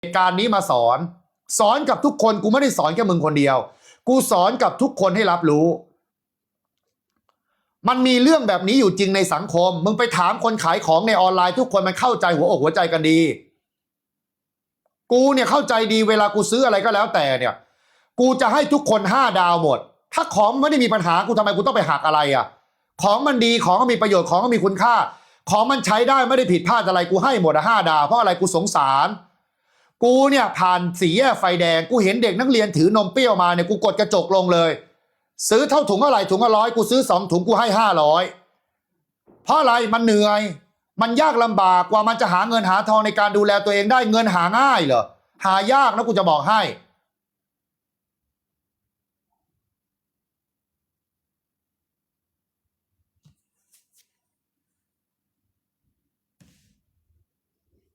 เหตุการณ์นี้มาสอน สอนกับทุกคนกูไม่ได้สอนแค่มึงคนเดียว กูสอนกับทุกคนให้รับรู้ มันมีเรื่องแบบนี้อยู่จริงในสังคม มึงไปถามคนขายของในออนไลน์ทุกคนมันเข้าใจหัวอกหัวใจกันดี กูเนี่ยเข้าใจดีเวลากูซื้ออะไรก็แล้วแต่เนี่ย กูจะให้ทุกคนห้าดาวหมด ถ้าของไม่ได้มีปัญหากูทำไมกูต้องไปหักอะไรอะ ของมันดีของมันมีประโยชน์ของมันมีคุณค่า ของมันใช้ได้ไม่ได้ผิดพลาดอะไรกูให้หมดอะห้าดาวเพราะอะไรกูสงสาร กูเนี่ยผ่านสีแยกไฟแดง กูเห็นเด็กนักเรียนถือนมเปรี้ยวมาเนี่ยกูกดกระจกลงเลย ซื้อเท่าถุงอะไรถุงละร้อยกูซื้อสองถุงกูให้ห้าร้อยเพราะอะไรมันเหนื่อย มันยากลำบากกว่ามันจะหาเงินหาทองในการดูแลตัวเองได้เงินหาง่ายเหรอหายากนะกูจะบอกให้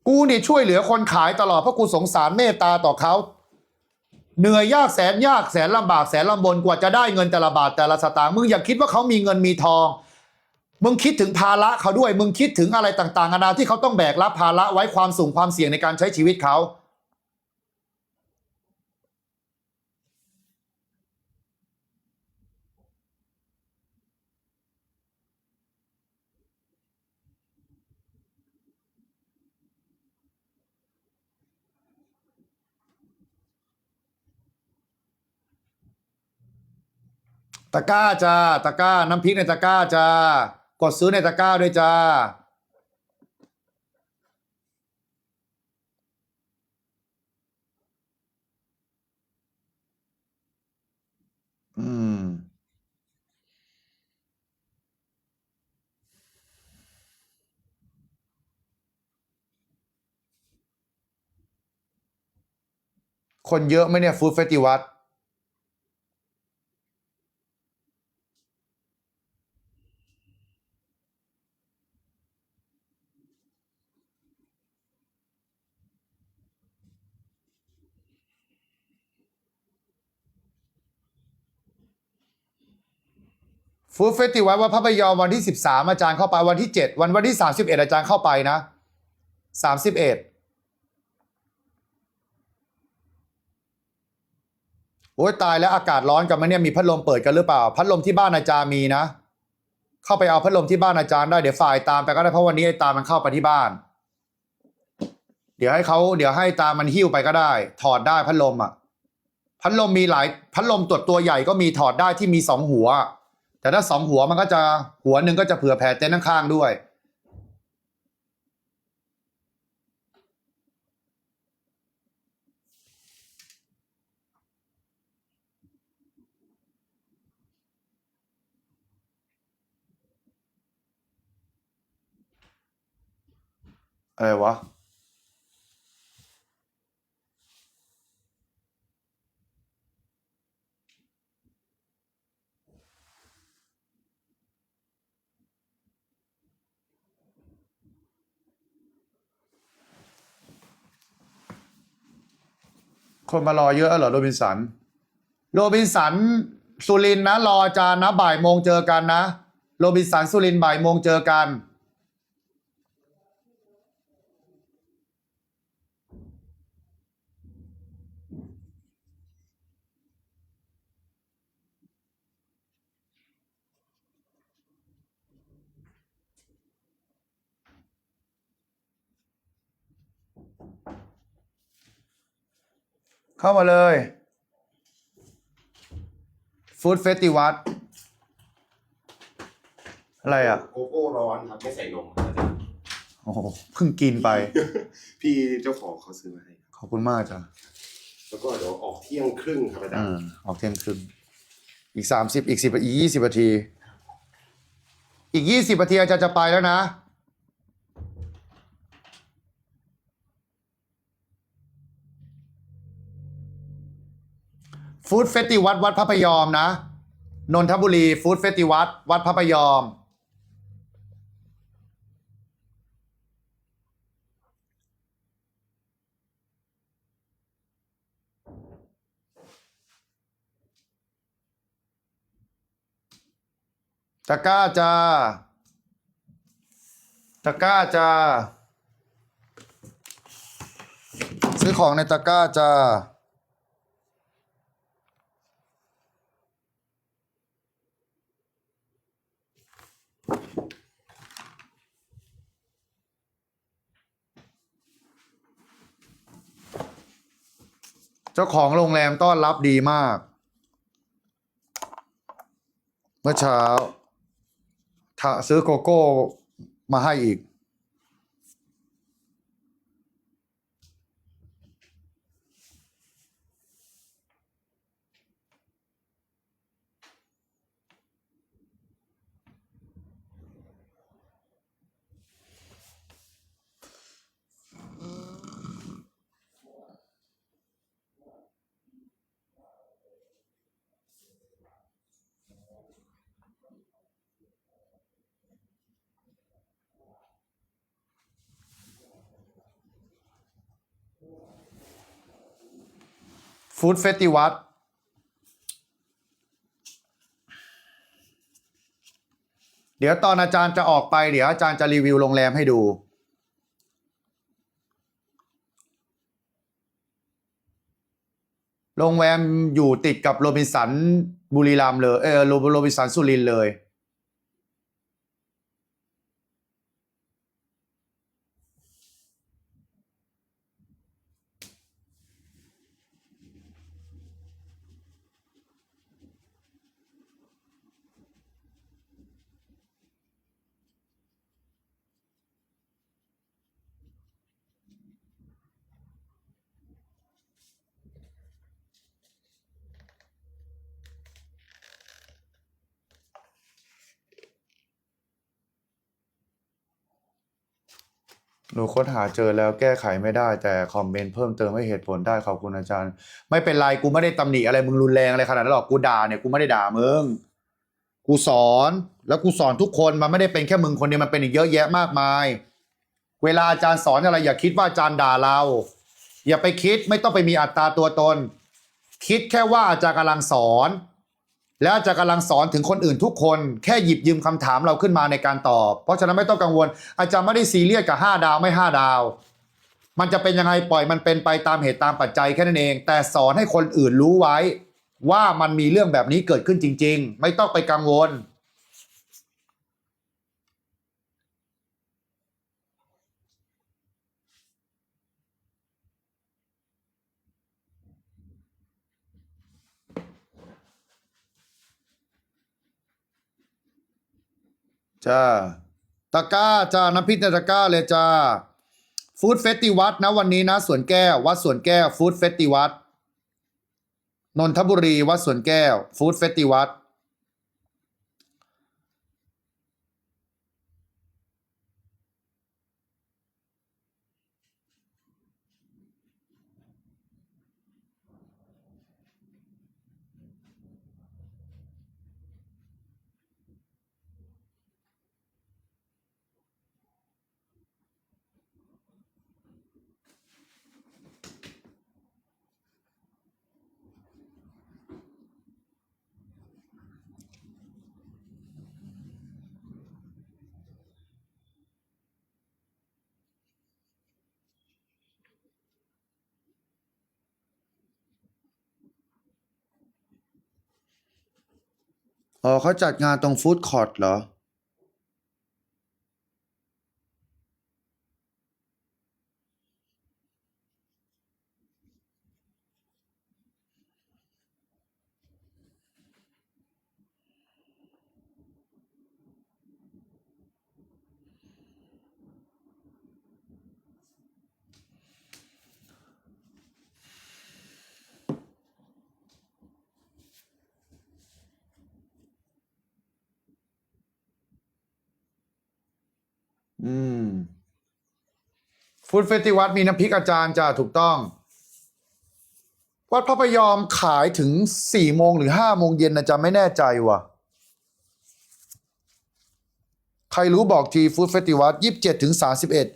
กูนี่ช่วยเหลือคนขายตลอดเพราะกูสงสารเมตตาต่อเขาเหนื่อยยากแสนยากแสนลำบากแสนลำบนกว่าจะได้เงินแต่ละบาทแต่ละสตางค์มึงอย่าคิดว่าเขามีเงินมีทอง มึงคิดถึงภาระเขาด้วย มึงคิดถึงอะไรต่างๆนานาที่เขาต้องแบกรับภาระไว้ความสูงความเสี่ยงในการใช้ชีวิตเขา ตะกร้าจ้าตะกร้าน้ำพริกในตะกร้าจ้ากดซื้อในตะกร้าด้วยจ้าอืม คนเยอะไหมเนี่ยฟู้ดเฟสติวัล ฟู้ดเฟสติวัลวัดพระพยอมวันที่ 13 อาจารย์เข้าไปวันที่ 7 วันวันที่ 31 อาจารย์เข้าไปนะ 31 โอ้ยตายแล้วอากาศร้อนกันไหมเนี่ยมีพัดลมเปิดกันหรือเปล่า พัดลมที่บ้านอาจารย์มีนะ เข้าไปเอาพัดลมที่บ้านอาจารย์ได้เดี๋ยวฝ่ายตามไปก็ได้เพราะวันนี้ไอ้ตามมันเข้าไปที่บ้าน เดี๋ยวให้เขาเดี๋ยวให้ตามมันหิ้วไปก็ได้ ถอดได้พัดลมอะพัดลมมีหลายพัดลมตัวตัวใหญ่ก็มีถอดได้ที่มีสองหัว แต่ถ้าสองหัวมันก็จะหัวหนึ่งก็จะเผื่อแผ่เต็นท์ข้างๆด้วย อะไรวะ คนมารอเยอะเหรอโรบินสัน โรบินสันสุรินนะรออาจารย์นะบ่ายโมงเจอกันนะ โรบินสันสุรินบ่ายโมงเจอกัน เข้ามาเลยฟู้ดเฟสติวัลอะไรอะ โกโก้ร้อนครับไม่ใส่นมครับอาจารย์โอ้โหเพิ่งกินไป พี่เจ้าของเขาซื้อมาให้ ขอบคุณมากจ้ะแล้วก็เดี๋ยวออกเที่ยงครึ่งครับอาจารอืย์มออกเที่ยงครึ่งอีกสามสิบอีกสิบอีกยี่สิบนาที อีกยี่สิบนาทีอาจารย์จะไปแล้วนะ ฟู้ดเฟสติวัลวัดพระพยอมนะ นนทบุรีฟู้ดเฟสติวัลวัดพระพยอม ตะก้าจ้าตะก้าจ้าซื้อของในตะก้าจ้า เจ้าของโรงแรมต้อนรับดีมาก เมื่อเช้าถ้าซื้อโกโก้มาให้อีก ฟู้ดเฟสติวัลเดี๋ยวตอนอาจารย์จะออกไป เดี๋ยวอาจารย์จะรีวิวโรงแรมให้ดู โรงแรมอยู่ติดกับโรบินสันบุรีรัมเลยเออโรโรบินสันสุรินเลย หนูค้นหาเจอแล้วแก้ไขไม่ได้ แต่คอมเมนต์เพิ่มเติมให้เหตุผลได้ขอบคุณอาจารย์ ไม่เป็นไรกูไม่ได้ตำหนิอะไรมึงรุนแรงอะไรขนาดนั้นหรอกกูด่าเนี่ยกูไม่ได้ด่ามึงกูสอนแล้วกูสอนทุกคนมันไม่ได้เป็นแค่มึงคนเดียวมันเป็นอีกเยอะแยะมากมาย เวลาอาจารย์สอนอะไร อย่าคิดว่าอาจารย์ด่าเรา อย่าไปคิดไม่ต้องไปมีอัตราตัวตน คิดแค่ว่าอาจารย์กำลังสอน แล้วอาจารย์กำลังสอนถึงคนอื่นทุกคน แค่หยิบยืมคำถามเราขึ้นมาในการตอบ เพราะฉะนั้นไม่ต้องกังวล อาจารย์ไม่ได้ซีเรียสกับ 5 ดาวไม่ 5 ดาว มันจะเป็นยังไงปล่อยมันเป็นไปตามเหตุตามปัจจัยแค่นั้นเอง แต่สอนให้คนอื่นรู้ไว้ ว่ามันมีเรื่องแบบนี้เกิดขึ้นจริง ๆ ไม่ต้องไปกังวล จ้าตะก้าจ้าน้ำพริกในตะก้าเลยจ้าฟู้ดเฟสติวัลนะวันนี้นะสวนแก้ว วัดสวนแก้วฟู้ดเฟสติวัลนนทบุรีวัดสวนแก้วฟู้ดเฟสติวัล อ๋อเขาจัดงานตรงฟู้ดคอร์ทเหรอ อืมฟูดเฟสติวัลมีน้ำพริกอาจารย์จ้าถูกต้อง วัดพระพยอมขายถึงสี่โมงหรือห้าโมงเย็นนะจ๊ะไม่แน่ใจว่ะ ใครรู้บอกทีฟูดเฟสติวัลยี่สิบเจ็ดถึงสาสิบเอ็ด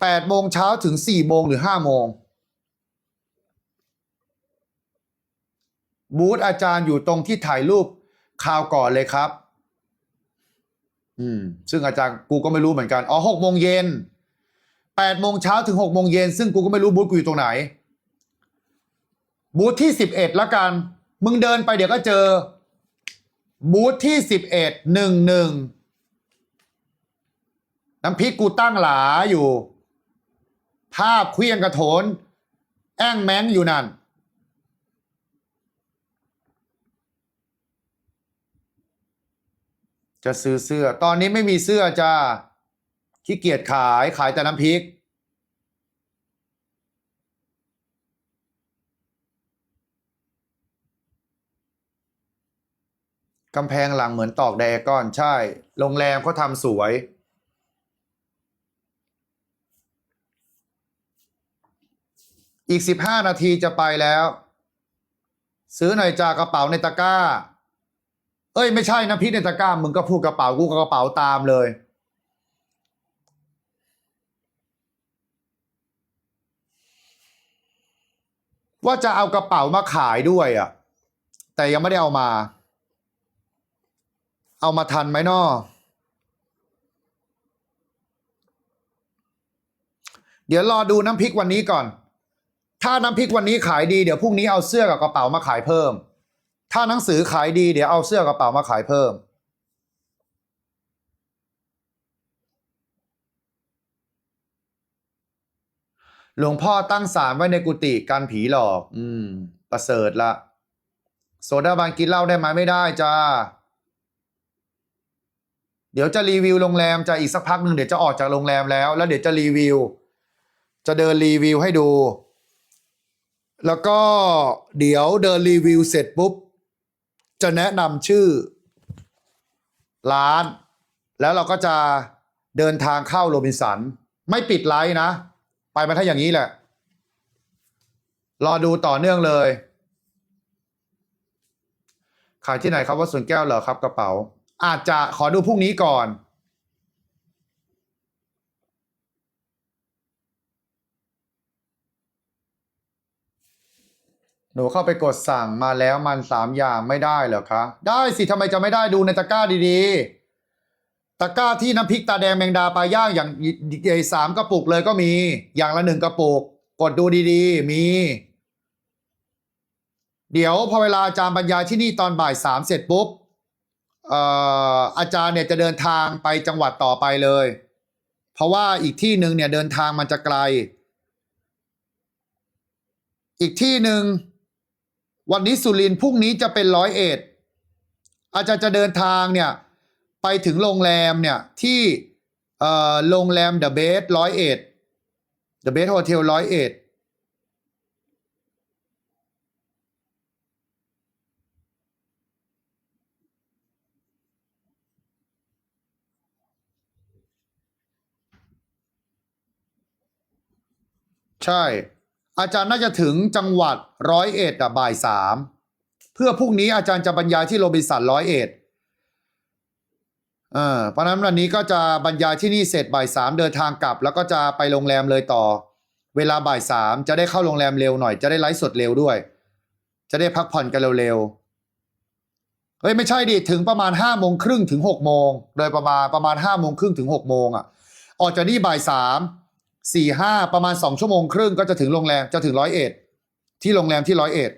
แปดโมงเช้าถึงสี่โมงหรือห้าโมงบูธอาจารย์อยู่ตรงที่ถ่ายรูปคราวก่อนเลยครับ อืมซึ่งอาจารย์กูก็ไม่รู้เหมือนกันอ๋อหกโมงเย็นแปดโมงเช้าถึงหกโมงเย็นซึ่งกูก็ไม่รู้บูธกูอยู่ตรงไหน บูธที่สิบเอ็ดละกัน มึงเดินไปเดี๋ยวก็เจอ บูธที่สิบเอ็ดหนึ่งหนึ่งน้ำพริกกูตั้งหลาอยู่ ภาพเคลี้ยงกระโถน แอ้งแม้งอยู่นั่น จะซื้อเสื้อ ตอนนี้ไม่มีเสื้อจ้าขี้เกียจขายขายแต่น้ำพริก กำแพงหลังเหมือนตอกแดก้อนใช่ โรงแรมเขาทำสวย อีกสิบห้านาทีจะไปแล้ว ซื้อหน่อยจากกระเป๋าในตะกร้า เอ้ยไม่ใช่นะพี่ในตะกร้ามึงก็พูดกระเป๋ากูก็กระเป๋าตามเลย ว่าจะเอากระเป๋ามาขายด้วยอะ่ะ แต่ยังไม่ได้เอามา เอามาทันไหมนอเดี๋ยวรอดูน้ำพริกวันนี้ก่อน ถ้าน้ำพริกวันนี้ขายดีเดี๋ยวพรุ่งนี้เอาเสื้อกับกระเป๋ามาขายเพิ่ม ถ้าหนังสือขายดีเดี๋ยวเอาเสื้อกระเป๋ามาขายเพิ่ม หลวงพ่อตั้งศาลไว้ในกุฏิกันผีหลอก อืม ประเสริฐละ โซดาบันกินเหล้าได้ไหมไม่ได้จ้า เดี๋ยวจะรีวิวโรงแรมจะอีกสักพักหนึ่งเดี๋ยวจะออกจากโรงแรมแล้ว แล้วเดี๋ยวจะรีวิว จะเดินรีวิวให้ดูแล้วก็เดี๋ยวเดินรีวิวเสร็จปุ๊บ จะแนะนำชื่อร้าน แล้วเราก็จะเดินทางเข้าโรบินสัน ไม่ปิดไลฟ์นะ ไปมาถ้าอย่างนี้แหละ รอดูต่อเนื่องเลย ขายที่ไหนครับว่าสวนแก้วเหรอครับกระเป๋า อาจจะขอดูพรุ่งนี้ก่อน หนูเข้าไปกดสั่งมาแล้วมันสามอย่างไม่ได้เหรอคะ ได้สิทำไมจะไม่ได้ดูในตะกร้าดีๆ ตะกร้าที่น้ำพริกตาแดงแมงดาปลาย่างอย่างใหญ่สามกระปุกเลยก็มี อย่างละหนึ่งกระปุก กดดูดีๆ มี เดี๋ยวพอเวลาอาจารย์บรรยายที่นี่ตอนบ่ายสามเสร็จปุ๊บเอ่ออาจารย์เนี่ยจะเดินทางไปจังหวัดต่อไปเลย เพราะว่าอีกที่หนึ่งเนี่ยเดินทางมันจะไกล อีกที่หนึ่ง วันนี้สุรินทร์พรุ่งนี้จะเป็นร้อยเอ็ดอาจารย์จะเดินทางเนี่ยไปถึงโรงแรมเนี่ยที่โรงแรมเดอะเบสร้อยเอ็ดเดอะเบสโฮเทลร้อยเอ็ดใช่ อาจารย์น่าจะถึงจังหวัดร้อยเอ็ดอะบ่ายสามเพื่อพรุ่งนี้อาจารย์จะบรรยายที่โรบินสันร้อยเอ็ดเออเพราะฉะนั้นวันนี้ก็จะบรรยายที่นี่เสร็จบ่ายสามเดินทางกลับ แล้วก็จะไปโรงแรมเลยต่อ เวลาบ่ายสามจะได้เข้าโรงแรมเร็วหน่อยจะได้ไลฟ์สดเร็วด้วย จะได้พักผ่อนกันเร็วๆเฮ้ยไม่ใช่ดิถึงประมาณห้าโมงครึ่งถึงหกโมงโดยประมาณประมาณห้าโมงครึ่งถึงหกโมงอะออกจากนี่บ่ายสาม สี่ห้าประมาณสองชั่วโมงครึ่งก็จะถึงโรงแรมจะถึงร้อยเอ็ดที่โรงแรมที่ร้อยเอ็ด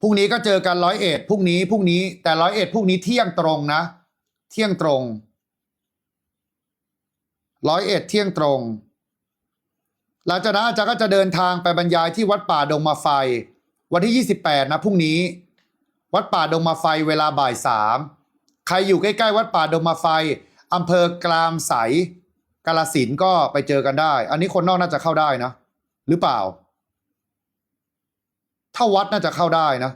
พรุ่งนี้ก็เจอกันร้อยเอ็ดพรุ่งนี้พรุ่งนี้แต่ร้อยเอ็ดพรุ่งนี้เที่ยงตรงนะ เที่ยงตรงร้อยเอ็ดเที่ยงตรง หลังจากนั้นอาจารย์ก็จะเดินทางไปบรรยายที่วัดป่าดงมาไฟ วันที่ 28 นะพรุ่งนี้ วัดป่าดงมาไฟเวลาบ่ายสามใครอยู่ใกล้ ๆ วัดป่าดงมาไฟอำเภอกลามใส กาลสินก็ไปเจอกันได้ อันนี้คนนอกน่าจะเข้าได้นะ หรือเปล่า ถ้าวัดน่าจะเข้าได้นะ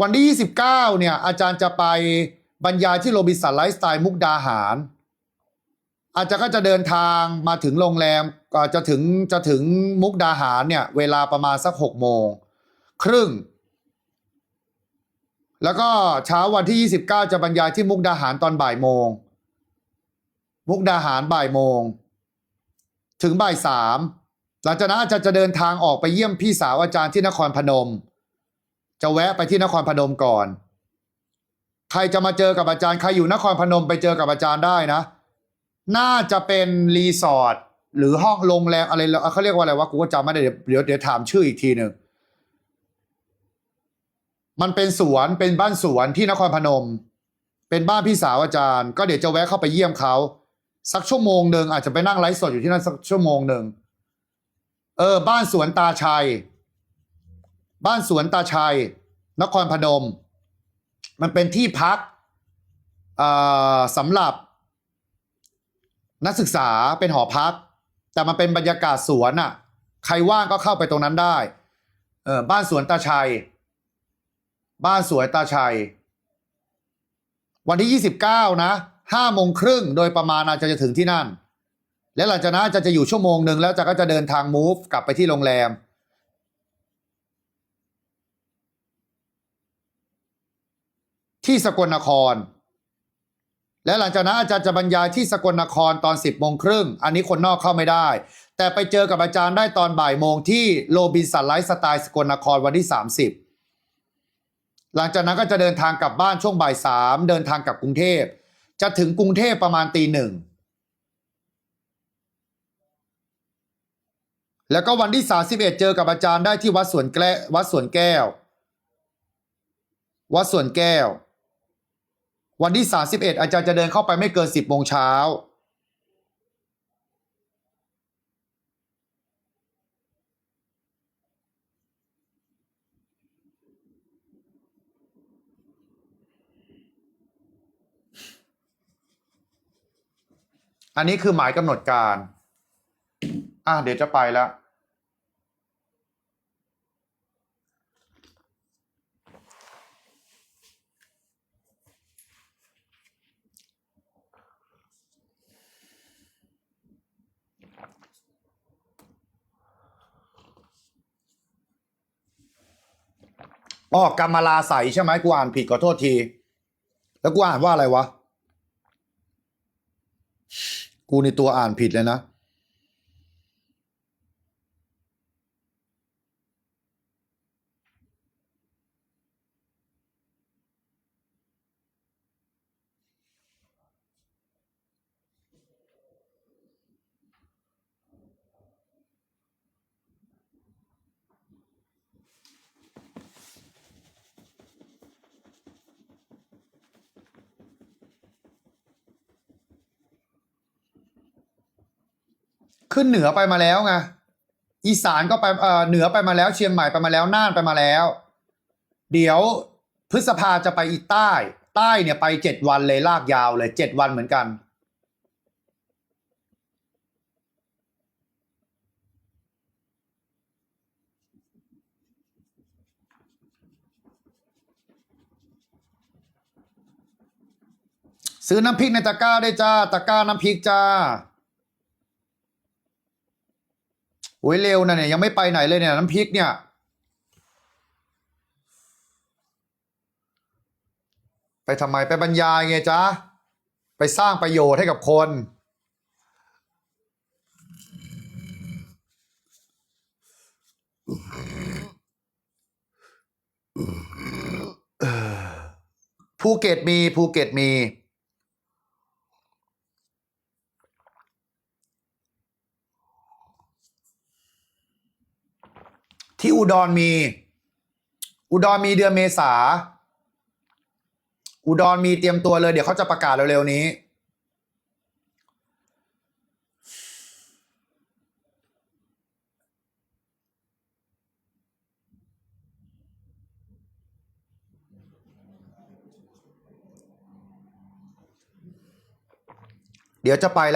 วันที่ 29 เนี่ย อาจารย์จะไปบรรยายที่โรบินสันไลฟ์สไตล์มุกดาหาร อาจารย์ก็จะเดินทางมาถึงโรงแรมก็จะถึงจะถึงมุกดาหารเนี่ย เวลาประมาณสักหกโมง ครึ่ง แล้วก็เช้าวันที่ 29 จะบรรยายที่มุกดาหารตอนบ่ายโมง มุกดาหารบ่ายโมง ถึงบ่ายสามหลังจากนั้นอาจารย์จะเดินทางออกไปเยี่ยมพี่สาวอาจารย์ที่นครพนม จะแวะไปที่นครพนมก่อน ใครจะมาเจอกับอาจารย์ใครอยู่นครพนมไปเจอกับอาจารย์ได้นะ น่าจะเป็นรีสอร์ทหรือห้องโรงแรมอะไรเขาเรียกว่าอะไรวะกูก็จำไม่ได้เดี๋ยวเดี๋ยวถามชื่ออีกทีหนึ่งมันเป็นสวนเป็นบ้านสวนที่นครพนม เป็นบ้านพี่สาวอาจารย์ ก็เดี๋ยวจะแวะเข้าไปเยี่ยมเขา สักชั่วโมงหนึ่งอาจจะไปนั่งไลฟ์สดอยู่ที่นั่นสักชั่วโมงหนึ่งเออ บ้านสวนตาชัย บ้านสวนตาชัย นครพนม มันเป็นที่พักสำหรับ นักศึกษาเป็นหอพัก แต่มันเป็นบรรยากาศสวนอะ่ะ ใครว่างก็เข้าไปตรงนั้นได้เออบ้านสวนตาชัย บ้านสวนตาชัย วันที่29นะ ห้าโมงครึ่งโดยประมาณอาจจะจะถึงที่นั่น และหลังจากนั้นจะจะอยู่ชั่วโมงหนึ่งแล้วจะก็จะเดินทาง move กลับไปที่โรงแรม ที่สกลนคร และหลังจากนั้นอาจารย์จะบรรยายที่สกลนครตอน 10บโมงครึ่งอันนี้คนนอกเข้าไม่ได้ แต่ไปเจอกับอาจารย์ได้ตอนบ่ายโมงที่โรบินสันไลฟ์สไตล์สกลนครวันที่ 30 หลังจากนั้นก็จะเดินทางกลับบ้านช่วงบ่ายสามเดินทางกลับกรุงเทพ จะถึงกรุงเทพประมาณตีหนึ่งแล้วก็วันที่ 31 เจอกับอาจารย์ได้ที่วัดสวนแก้ววัดสวนแก้ว วัดสวนแก้ว วันที่ 31 อาจารย์จะเดินเข้าไปไม่เกิน 10โมงเช้า อันนี้คือหมายกำหนดการ อะเดี๋ยวจะไปแล้ว อ๋อกรรมลาใสใช่ไหมกูอ่านผิดขอโทษที แล้วกูอ่านว่าอะไรวะ กูในตัวอ่านผิดเลยนะ ขึ้นเหนือไปมาแล้วไงอีสานก็ไปเอ่อเหนือไปมาแล้ว เชียงใหม่ไปมาแล้วน่านไปมาแล้ว เดี๋ยวพฤษภาจะไปอีกใต้ ใต้เนี่ยไปเจ็ดวันเลยลากยาวเลยเจ็ดวันเหมือนกันซื้อน้ำพริกในตะกร้าได้จ้า ตะกร้าน้ำพริกจ้า โอ้ยเร็วนะเนี่ยยังไม่ไปไหนเลยเนี่ยน้ำพริกเนี่ย ไปทำไมไปบรรยายไงจ๊ะ ไปสร้างประโยชน์ให้กับคน ภูเก็ตมีภูเก็ตมี ที่อุดรมี อุดรมีเดือนเมษา อุดรมีเตรียมตัวเลย เดี๋ยวเขาจะประกาศเร็วๆนี้ เดี๋ยวจะไปแล้ว